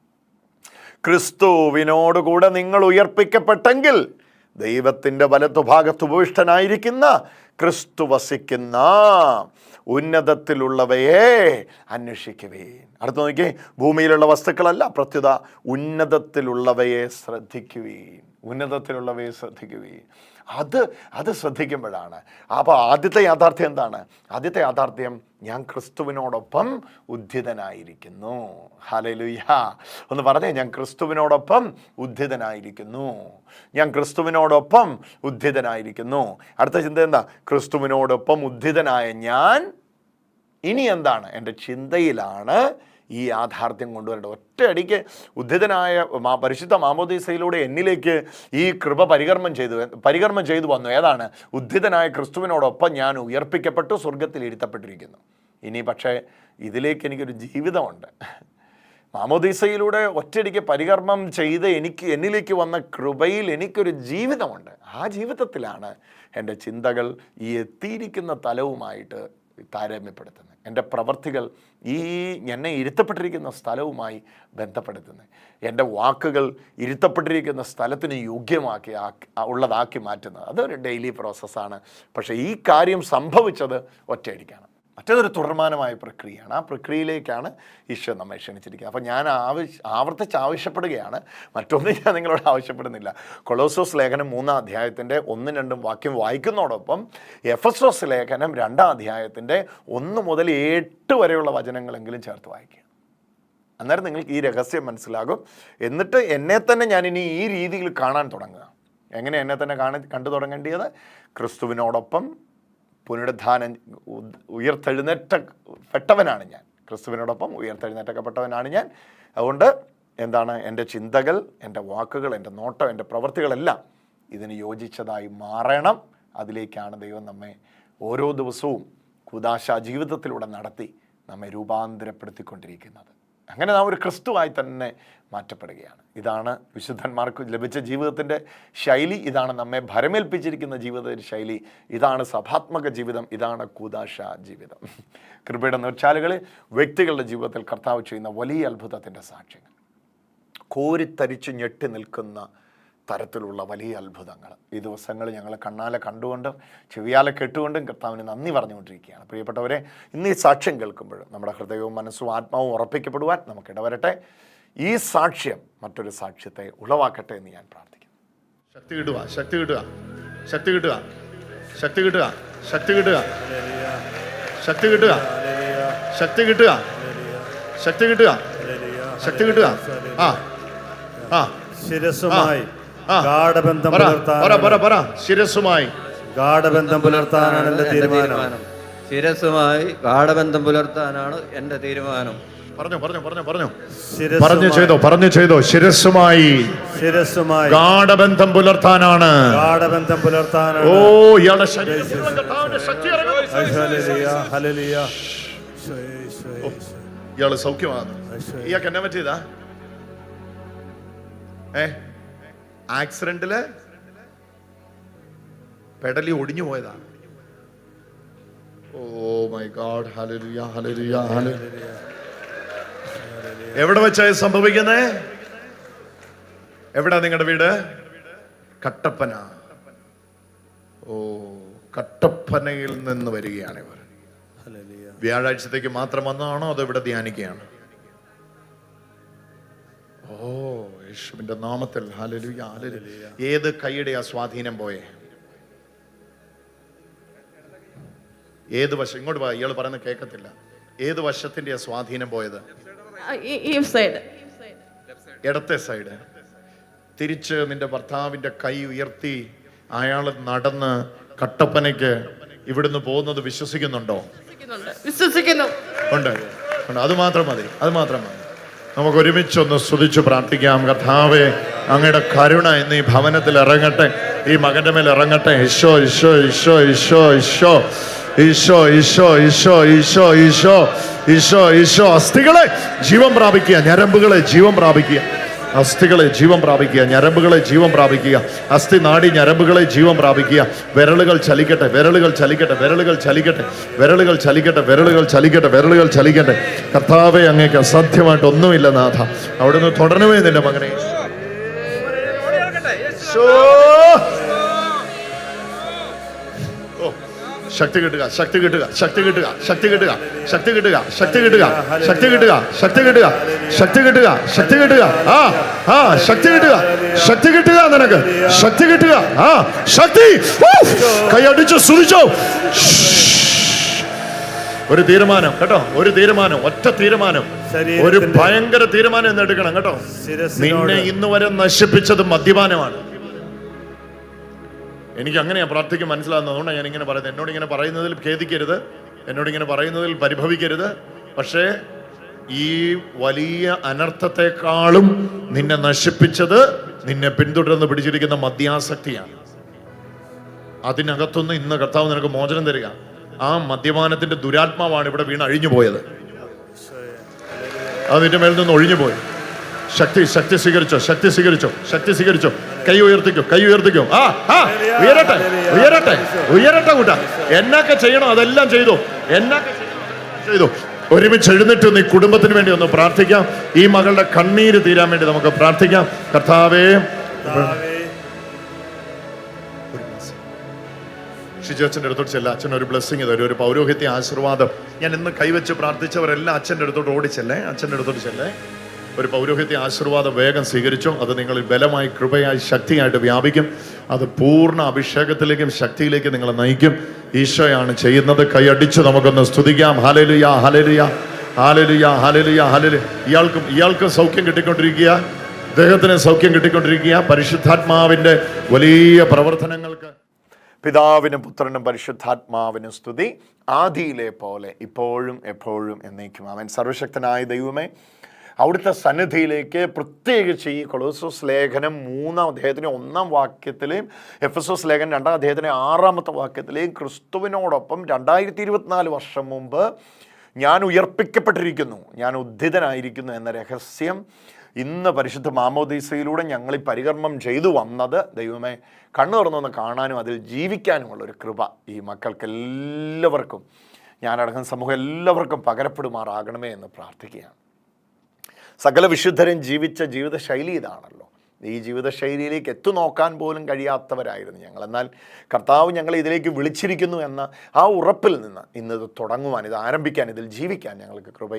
ക്രിസ്തുവിനോടുകൂടെ നിങ്ങൾ ഉയർപ്പിക്കപ്പെട്ടെങ്കിൽ ദൈവത്തിന്റെ വലത്തുഭാഗത്ത് ഉപവിഷ്ടനായിരിക്കുന്ന ക്രിസ്തു വസിക്കുന്ന ഉന്നതത്തിലുള്ളവയെ അന്വേഷിക്കുവേൻ. അടുത്ത് നോക്കി ഭൂമിയിലുള്ള വസ്തുക്കളല്ല പ്രത്യുത ഉന്നതത്തിലുള്ളവയെ ശ്രദ്ധിക്കുകയും ഉന്നതത്തിലുള്ളവയെ ശ്രദ്ധിക്കുവീൻ. അത് അത് ശ്രദ്ധിക്കുമ്പോഴാണ്. അപ്പോൾ ആദ്യത്തെ യാഥാർത്ഥ്യം എന്താണ്? ആദ്യത്തെ യാഥാർത്ഥ്യം ഞാൻ ക്രിസ്തുവിനോടൊപ്പം ഉദ്ധിതനായിരിക്കുന്നു. ഹലലുയ ഒന്ന് പറഞ്ഞേ ഞാൻ ക്രിസ്തുവിനോടൊപ്പം ഉദ്ധിതനായിരിക്കുന്നു. ഞാൻ ക്രിസ്തുവിനോടൊപ്പം ഉദ്ധിതനായിരിക്കുന്നു. അടുത്ത ചിന്ത എന്താ? ക്രിസ്തുവിനോടൊപ്പം ഉദ്ധിതനായ ഞാൻ ഇനി എന്താണ്? എന്റെ ചിന്തയിലാണ് ഈ യാഥാർത്ഥ്യം കൊണ്ടുവരേണ്ടത് ഒറ്റയടിക്ക് ഉദ്ധിതനായ പരിശുദ്ധ മാമോദീസയിലൂടെ എന്നിലേക്ക് ഈ കൃപ പരികർമ്മം ചെയ്തു പരികർമ്മം ചെയ്തു വന്നു. ഏതാണ്? ഉദ്ധിതനായ ക്രിസ്തുവിനോടൊപ്പം ഞാൻ ഉയർപ്പിക്കപ്പെട്ടു സ്വർഗത്തിൽ ഇരുത്തപ്പെട്ടിരിക്കുന്നു. ഇനി പക്ഷേ ഇതിലേക്ക് എനിക്കൊരു ജീവിതമുണ്ട്. മാമോദീസയിലൂടെ ഒറ്റയടിക്ക് പരികർമ്മം ചെയ്ത് എനിക്ക് എന്നിലേക്ക് വന്ന കൃപയിൽ എനിക്കൊരു ജീവിതമുണ്ട്. ആ ജീവിതത്തിലാണ് എന്റെ ചിന്തകൾ ഈ എത്തിയിരിക്കുന്ന തലവുമായിട്ട് താരതമ്യപ്പെടുത്തുന്നത്. എന്റെ പ്രവർത്തികൾ ഈ എന്നെ ഇരുത്തപ്പെട്ടിരിക്കുന്ന സ്ഥലവുമായി ബന്ധപ്പെടുത്തുന്നത്. എന്റെ വാക്കുകൾ ഇരുത്തപ്പെട്ടിരിക്കുന്ന സ്ഥലത്തിന് യോഗ്യമാക്കി ഉള്ളതാക്കി മാറ്റുന്നത്. അതൊരു ഡെയിലി പ്രോസസ്സാണ്. പക്ഷേ ഈ കാര്യം സംഭവിച്ചത് ഒറ്റയടിക്കാണ്. മറ്റേതൊരു തുടർമാനമായ പ്രക്രിയയാണ്. ആ പ്രക്രിയയിലേക്കാണ് ഈശോ നമ്മെ ക്ഷണിച്ചിരിക്കുന്നത്. അപ്പോൾ ഞാൻ ആവശ്യ ആവർത്തിച്ച് ആവശ്യപ്പെടുകയാണ്. മറ്റൊന്നും ഞാൻ നിങ്ങളോട് ആവശ്യപ്പെടുന്നില്ല. കൊളോസോസ് ലേഖനം മൂന്നാം അധ്യായത്തിന്റെ ഒന്നും രണ്ടും വാക്യം വായിക്കുന്നതോടൊപ്പം എഫസോസ് ലേഖനം രണ്ടാം അധ്യായത്തിന്റെ ഒന്ന് മുതൽ എട്ട് വരെയുള്ള വചനങ്ങളെങ്കിലും ചേർത്ത് വായിക്കുക. അന്നേരം നിങ്ങൾക്ക് ഈ രഹസ്യം മനസ്സിലാകും. എന്നിട്ട് എന്നെ തന്നെ ഞാൻ ഇനി ഈ രീതിയിൽ കാണാൻ തുടങ്ങുക. എങ്ങനെ എന്നെ തന്നെ കാണാൻ കണ്ടു തുടങ്ങേണ്ടത് ക്രിസ്തുവിനോടൊപ്പം പുനരുദ്ധാനം ഉയർത്തെഴുന്നേറ്റ പെട്ടവനാണ് ഞാൻ. ക്രിസ്തുവിനോടൊപ്പം ഉയർത്തെഴുന്നേറ്റക്കപ്പെട്ടവനാണ് ഞാൻ. അതുകൊണ്ട് എന്താണ് എന്റെ ചിന്തകൾ എന്റെ വാക്കുകൾ എന്റെ നോട്ടം എന്റെ പ്രവൃത്തികളെല്ലാം ഇതിന് യോജിച്ചതായി മാറണം. അതിലേക്കാണ് ദൈവം നമ്മെ ഓരോ ദിവസവും കുദാശ ജീവിതത്തിലൂടെ നടത്തി നമ്മെ രൂപാന്തരപ്പെടുത്തിക്കൊണ്ടിരിക്കുന്നത്. അങ്ങനെ നാം ഒരു ക്രിസ്തുവായി തന്നെ മാറ്റപ്പെടുകയാണ്. ഇതാണ് വിശുദ്ധന്മാർക്ക് ലഭിച്ച ജീവിതത്തിന്റെ ശൈലി. ഇതാണ് നമ്മെ ഭരമേൽപ്പിച്ചിരിക്കുന്ന ജീവിത ശൈലി. ഇതാണ് സഭാത്മക ജീവിതം. ഇതാണ് കൂതാശ ജീവിതം. കൃപയുടെ നീർച്ചാലുകളിൽ വ്യക്തികളുടെ ജീവിതത്തിൽ കർത്താവ് ചെയ്യുന്ന വലിയ അത്ഭുതത്തിന്റെ സാക്ഷ്യങ്ങൾ. കോരിത്തരിച്ച് ഞെട്ടി നിൽക്കുന്ന തരത്തിലുള്ള വലിയ അത്ഭുതങ്ങൾ. ഈ ദിവസങ്ങൾ ഞങ്ങൾ കണ്ണാലെ കണ്ടുകൊണ്ടും ചെവിയാലെ കേട്ടുകൊണ്ടും കർത്താവിന് നന്ദി പറഞ്ഞുകൊണ്ടിരിക്കുകയാണ്. പ്രിയപ്പെട്ടവരെ ഇന്ന് ഈ സാക്ഷ്യം കേൾക്കുമ്പോഴും നമ്മുടെ ഹൃദയവും മനസ്സും ആത്മാവും ഉറപ്പിക്കപ്പെടുവാൻ നമുക്ക് ഇടവരട്ടെ. ഈ സാക്ഷ്യം മറ്റൊരു സാക്ഷ്യത്തെ ഉളവാക്കട്ടെ എന്ന് ഞാൻ പ്രാർത്ഥിക്കുന്നു. ശക്തി കിട്ടുക ശക്തി കിട്ടുക ശക്തി കിട്ടുക ശക്തി കിട്ടുക ശക്തി കിട്ടുക ശക്തി കിട്ടുക ശക്തി കിട്ടുക ശക്തി കിട്ടുക ശക്തി കിട്ടുക. ആ ആ. ശിരസുമായി. ഗാഠബന്ധം പുലർത്താൻ ശിരസുമായി ഗാഠബന്ധം പുലർത്താനാണ് എന്റെ തീരുമാനം. ശിരസുമായി ഗാഠബന്ധം പുലർത്താനാണ് എന്റെ തീരുമാനം. പറഞ്ഞു പറഞ്ഞു പറഞ്ഞു പറഞ്ഞു. പറഞ്ഞു ചെയ്തോ പറഞ്ഞു ചെയ്തോ. ശിരസുമായി ഗാഠബന്ധം പുലർത്താനാണ്. ഗാഠബന്ധം പുലർത്താനാണ്. ഓ ഇയാളുടെ. ഇയാൾ സൗഖ്യമാണ് ഇയാൾക്ക് എന്നെ പറ്റിയതാ? ഏ? ആക്സിഡന്റിൽ പെടലി ഒടിഞ്ഞു പോയതാണ്. ഓ മൈ ഗാഡ് എവിടെ വെച്ചാ സംഭവിക്കുന്നത് എവിടെ നിങ്ങളുടെ വീട്? കട്ടപ്പന. ഓ കട്ടപ്പനയിൽ നിന്ന് വരികയാണ് ഇവർ. വ്യാഴാഴ്ചത്തേക്ക് മാത്രം വന്നതാണോ അതോ ഇവിടെ ധ്യാനിക്കുകയാണ്? ഓ യേശുവിന്റെ നാമത്തിൽ. Hallelujah, hallelujah. ഏത് കൈയുടെ ആ സ്വാധീനം പോയേ? ഏത് വശം? ഇങ്ങോട്ട് പോയ ഇയാൾ പറയുന്നത് കേൾക്കത്തില്ല. ഏത് വശത്തിന്റെ ആ സ്വാധീനം പോയത് ഇടത്തെ സൈഡ്. തിരിച്ച് നിന്റെ ഭർത്താവിന്റെ കൈ ഉയർത്തി അയാൾ നടന്ന് കട്ടപ്പനയ്ക്ക് ഇവിടുന്ന് പോകുന്നത് വിശ്വസിക്കുന്നുണ്ടോ? വിശ്വസിക്കുന്നുണ്ട്. വിശ്വസിക്കുന്നു. ഉണ്ട്. അത് മാത്രം മതി അത് മാത്രം മതി. നമുക്ക് ഒരുമിച്ചൊന്ന് സ്തുതിച്ച് പ്രാർത്ഥിക്കാം. കർത്താവെ അങ്ങയുടെ കരുണ ഇന്ന് ഈ ഭവനത്തിൽ ഇറങ്ങട്ടെ. ഈ മകന്റെ മേൽ ഇറങ്ങട്ടെ. ഈശോ ഈശോ ഈശോ ഈശോ ഈശോ. ഈശോ ഈശോ ഈശോ ഈശോ ഈശോ. ഈശോ ഈശോ. അസ്ഥികളെ ജീവൻ പ്രാപിക്കുക. ഞരമ്പുകളെ ജീവൻ പ്രാപിക്കുക. അസ്ഥികളെ ജീവൻ പ്രാപിക്കുക ഞരമ്പുകളെ ജീവൻ പ്രാപിക്കുക അസ്ഥി നാടി ഞരമ്പുകളെ ജീവൻ പ്രാപിക്കുക. വിരലുകൾ ചലിക്കട്ടെ വിരലുകൾ ചലിക്കട്ടെ വിരലുകൾ ചലിക്കട്ടെ വിരലുകൾ ചലിക്കട്ടെ വിരലുകൾ ചലിക്കട്ടെ വിരലുകൾ ചലിക്കട്ടെ. കർത്താവെ അങ്ങേക്ക് അസാധ്യമായിട്ട് ഒന്നുമില്ല നാഥ. അവിടുന്ന് തുടരണമേ നിന്റെ മകനെ. ശക്തി കിട്ടുക ശക്തി കിട്ടുക ശക്തി കിട്ടുക ശക്തി കിട്ടുക ശക്തി കിട്ടുക ശക്തി കിട്ടുക ശക്തി കിട്ടുക ശക്തി കിട്ടുക ശക്തി കിട്ടുക ശക്തി കിട്ടുക ആ ആ ശക്തി കിട്ടുക ശക്തി കിട്ടുക നിനക്ക് ശക്തി കിട്ടുക ആ ശക്തി കൈയടിച്ച് സ്തുതിച്ചോ ഒരു തീരുമാനം കേട്ടോ ഒരു തീരുമാനം ഒറ്റ തീരുമാനം ഒരു ഭയങ്കര തീരുമാനം എന്ന് എടുക്കണം കേട്ടോ നിന്നെ ഇന്ന് വരെ നശിപ്പിച്ചത് മദ്യപാനമാണ് എനിക്ക് അങ്ങനെയാണ് പ്രാർത്ഥിക്കും മനസ്സിലാകുന്നത്. അതുകൊണ്ടാണ് ഞാൻ ഇങ്ങനെ പറയുന്നത്. എന്നോട് ഇങ്ങനെ പറയുന്നതിൽ ഖേദിക്കരുത്. എന്നോട് ഇങ്ങനെ പറയുന്നതിൽ പരിഭവിക്കരുത്. പക്ഷേ ഈ വലിയ അനർത്ഥത്തെക്കാളും നിന്നെ നശിപ്പിച്ചത് നിന്നെ പിന്തുടർന്ന് പിടിച്ചിരിക്കുന്ന മദ്യാസക്തിയാണ്. അതിനകത്തുനിന്ന് ഇന്ന് കർത്താവ് നിനക്ക് മോചനം തരിക. ആ മദ്യപാനത്തിന്റെ ദുരാത്മാവാണ് ഇവിടെ വീണ് അഴിഞ്ഞു പോയത് അതിന്റെ മേൽ നിന്ന് ഒഴിഞ്ഞു പോയി ശക്തി ശക്തി സ്വീകരിച്ചോ ശക്തി സ്വീകരിച്ചോ ശക്തി സ്വീകരിച്ചോ. കൈ ഉയർത്തിക്കോ കൈ ഉയർത്തിക്കോ. ആ ആ ഉയരട്ടെ ഉയരട്ടെ ഉയരട്ടെ കൂട്ട. എന്നൊക്കെ ചെയ്യണോ? അതെല്ലാം ചെയ്തു. എന്നൊക്കെ ചെയ്തു. ഒരുമിച്ച് എഴുന്നിട്ട് നീ കുടുംബത്തിന് വേണ്ടി ഒന്ന് പ്രാർത്ഥിക്കാം. ഈ മകളുടെ കണ്ണീര് തീരാൻ വേണ്ടി നമുക്ക് പ്രാർത്ഥിക്കാം. കർത്താവേ, ഷിജു അച്ഛന്റെ അടുത്തോട്ട് ചെല്ല. അച്ഛൻ ഒരു ബ്ലെസ്സിങ് തരും ഒരു പൗരോഹിത്യ ആശീർവാദം. ഞാൻ ഇന്ന് കൈവച്ച് പ്രാർത്ഥിച്ചവരെല്ലാം അച്ഛന്റെ അടുത്തോട്ട് ഓടിച്ചല്ലേ? അച്ഛന്റെ അടുത്തോട്ട് ചെല്ലേ? ഒരു പൗരോഹിത്യ ആശീർവാദം വേഗം സ്വീകരിച്ചു അത് നിങ്ങളിൽ ബലമായി കൃപയായി ശക്തിയായിട്ട് വ്യാപിക്കും. അത് പൂർണ അഭിഷേകത്തിലേക്കും ശക്തിയിലേക്കും നിങ്ങളെ നയിക്കും. ഈശോയാണ് ചെയ്യുന്നത്. കൈയടിച്ച് നമുക്കൊന്ന് സ്തുതിക്കാം. ഹലലുയ ഹലലുയ ഹാലലുയ ഹലലുയ ഹലലു ഇയാൾക്കും ഇയാൾക്കും സൗഖ്യം കിട്ടിക്കൊണ്ടിരിക്കുക. അദ്ദേഹത്തിന് സൗഖ്യം കിട്ടിക്കൊണ്ടിരിക്കുക. പരിശുദ്ധാത്മാവിന്റെ വലിയ പ്രവർത്തനങ്ങൾക്ക്. പിതാവിനും പുത്രനും പരിശുദ്ധാത്മാവിനും സ്തുതി. ആദിയിലെ പോലെ ഇപ്പോഴും എപ്പോഴും എന്നേക്കും. അവൻ സർവശക്തനായ ദൈവമേ അവിടുത്തെ സന്നിധിയിലേക്ക് പ്രത്യേകിച്ച് ഈ കൊളോസോസ് ലേഖനം മൂന്നാം അദ്ദേഹത്തിന്റെ ഒന്നാം വാക്യത്തിലെയും എഫ് എസ് എസ് ലേഖനം രണ്ടാം അദ്ദേഹത്തിന്റെ ആറാമത്തെ വാക്യത്തിലെയും ക്രിസ്തുവിനോടൊപ്പം രണ്ടായിരത്തി ഇരുപത്തിനാല് വർഷം മുമ്പ് ഞാൻ ഉയർപ്പിക്കപ്പെട്ടിരിക്കുന്നു ഞാൻ ഉദ്ധിതനായിരിക്കുന്നു എന്ന രഹസ്യം ഇന്ന് പരിശുദ്ധ മാമോദീസയിലൂടെ ഞങ്ങൾ ഈ പരികർമ്മം ചെയ്തു വന്നത്. ദൈവമേ കണ്ണു തുറന്നൊന്ന് കാണാനും അതിൽ ജീവിക്കാനുമുള്ള ഒരു കൃപ ഈ മക്കൾക്ക് എല്ലാവർക്കും ഞാനടങ്ങുന്ന സമൂഹം എല്ലാവർക്കും പകരപ്പെടുമാറാകണമേ എന്ന് പ്രാർത്ഥിക്കുകയാണ്. സകല വിശുദ്ധരും ജീവിച്ച ജീവിതശൈലി ഇതാണല്ലോ. ഈ ജീവിതശൈലിയിലേക്ക് എത്തു നോക്കാൻ പോലും കഴിയാത്തവരായിരുന്നു ഞങ്ങൾ. എന്നാൽ കർത്താവ് ഞങ്ങളെ ഇതിലേക്ക് വിളിച്ചിരിക്കുന്നു എന്ന ആ ഉറപ്പിൽ നിന്ന് ഇന്നത് തുടങ്ങുവാൻ ഇത് ആരംഭിക്കാൻ ഇതിൽ ജീവിക്കാൻ ഞങ്ങൾക്ക് കൃപ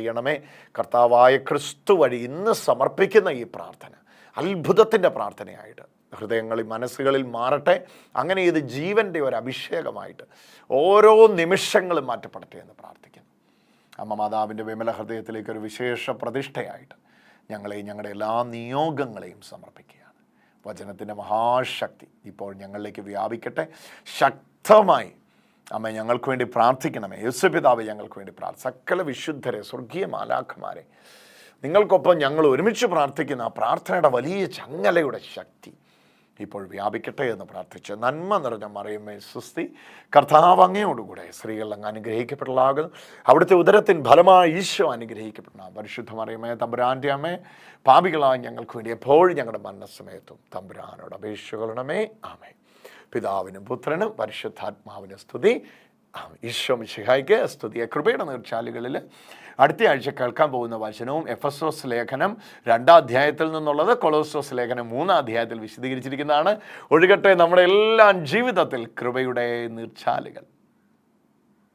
കർത്താവായ ക്രിസ്തു വഴി ഇന്ന് സമർപ്പിക്കുന്ന ഈ പ്രാർത്ഥന അത്ഭുതത്തിന്റെ പ്രാർത്ഥനയായിട്ട് ഹൃദയങ്ങളിൽ മനസ്സുകളിൽ മാറട്ടെ. അങ്ങനെ ഇത് ജീവന്റെ ഒരു അഭിഷേകമായിട്ട് ഓരോ നിമിഷങ്ങളും മാറ്റപ്പെടട്ടെ എന്ന് പ്രാർത്ഥിക്കുന്നു. അമ്മ മാതാവിന്റെ വിമല ഹൃദയത്തിലേക്ക് ഒരു വിശേഷ പ്രതിഷ്ഠയായിട്ട് ഞങ്ങളെയും ഞങ്ങളുടെ എല്ലാ നിയോഗങ്ങളെയും സമർപ്പിക്കുകയാണ്. വചനത്തിന്റെ മഹാശക്തി ഇപ്പോൾ ഞങ്ങളിലേക്ക് വ്യാപിക്കട്ടെ. ശക്തമായി അമ്മ ഞങ്ങൾക്ക് വേണ്ടി പ്രാർത്ഥിക്കണമേ യേശുപിതാവ് ഞങ്ങൾക്ക് വേണ്ടി പ്രാർത്ഥ സകല വിശുദ്ധരെ സ്വർഗീയ മാലാഖമാരെ നിങ്ങൾക്കൊപ്പം ഞങ്ങൾ ഒരുമിച്ച് പ്രാർത്ഥിക്കുന്ന ആ പ്രാർത്ഥനയുടെ വലിയ ചങ്ങലയുടെ ശക്തി ഇപ്പോൾ വ്യാപിക്കട്ടെ എന്ന് പ്രാർത്ഥിച്ച് നന്മ നിറഞ്ഞ മറിയമ്മേ സുസ്തി കർത്താവ് അങ്ങയോടുകൂടെ സ്ത്രീകൾ അങ്ങ് അനുഗ്രഹിക്കപ്പെട്ടതാകുന്നു അവിടുത്തെ ഉദരത്തിൻ ഫലമായി ഈശോ അനുഗ്രഹിക്കപ്പെടണം പരിശുദ്ധ മറിയമ്മേ തമ്പുരാന്റെ അമ്മേ പാപികളായി ഞങ്ങൾക്ക് വേണ്ടി എപ്പോഴും ഞങ്ങളുടെ മരണസമയത്തും തമ്പുരാനോട് അപേക്ഷകളണമേ ആമേ പിതാവിനും പുത്രനും പരിശുദ്ധാത്മാവിനും സ്തുതി. ഈശോ മിശിഹായ്ക്ക് സ്തുതിയെ. കൃപയുടെ നീർച്ചാലുകളിൽ അടുത്ത ആഴ്ച കേൾക്കാൻ പോകുന്ന വചനവും എഫ് എസ് ഒസ് ലേഖനം രണ്ടാം അധ്യായത്തിൽ നിന്നുള്ളത് കൊളോസോസ് ലേഖനം മൂന്നാം അധ്യായത്തിൽ വിശദീകരിച്ചിരിക്കുന്നതാണ്. ഒഴുകട്ടെ നമ്മുടെ എല്ലാം ജീവിതത്തിൽ കൃപയുടെ നീർച്ചാലുകൾ.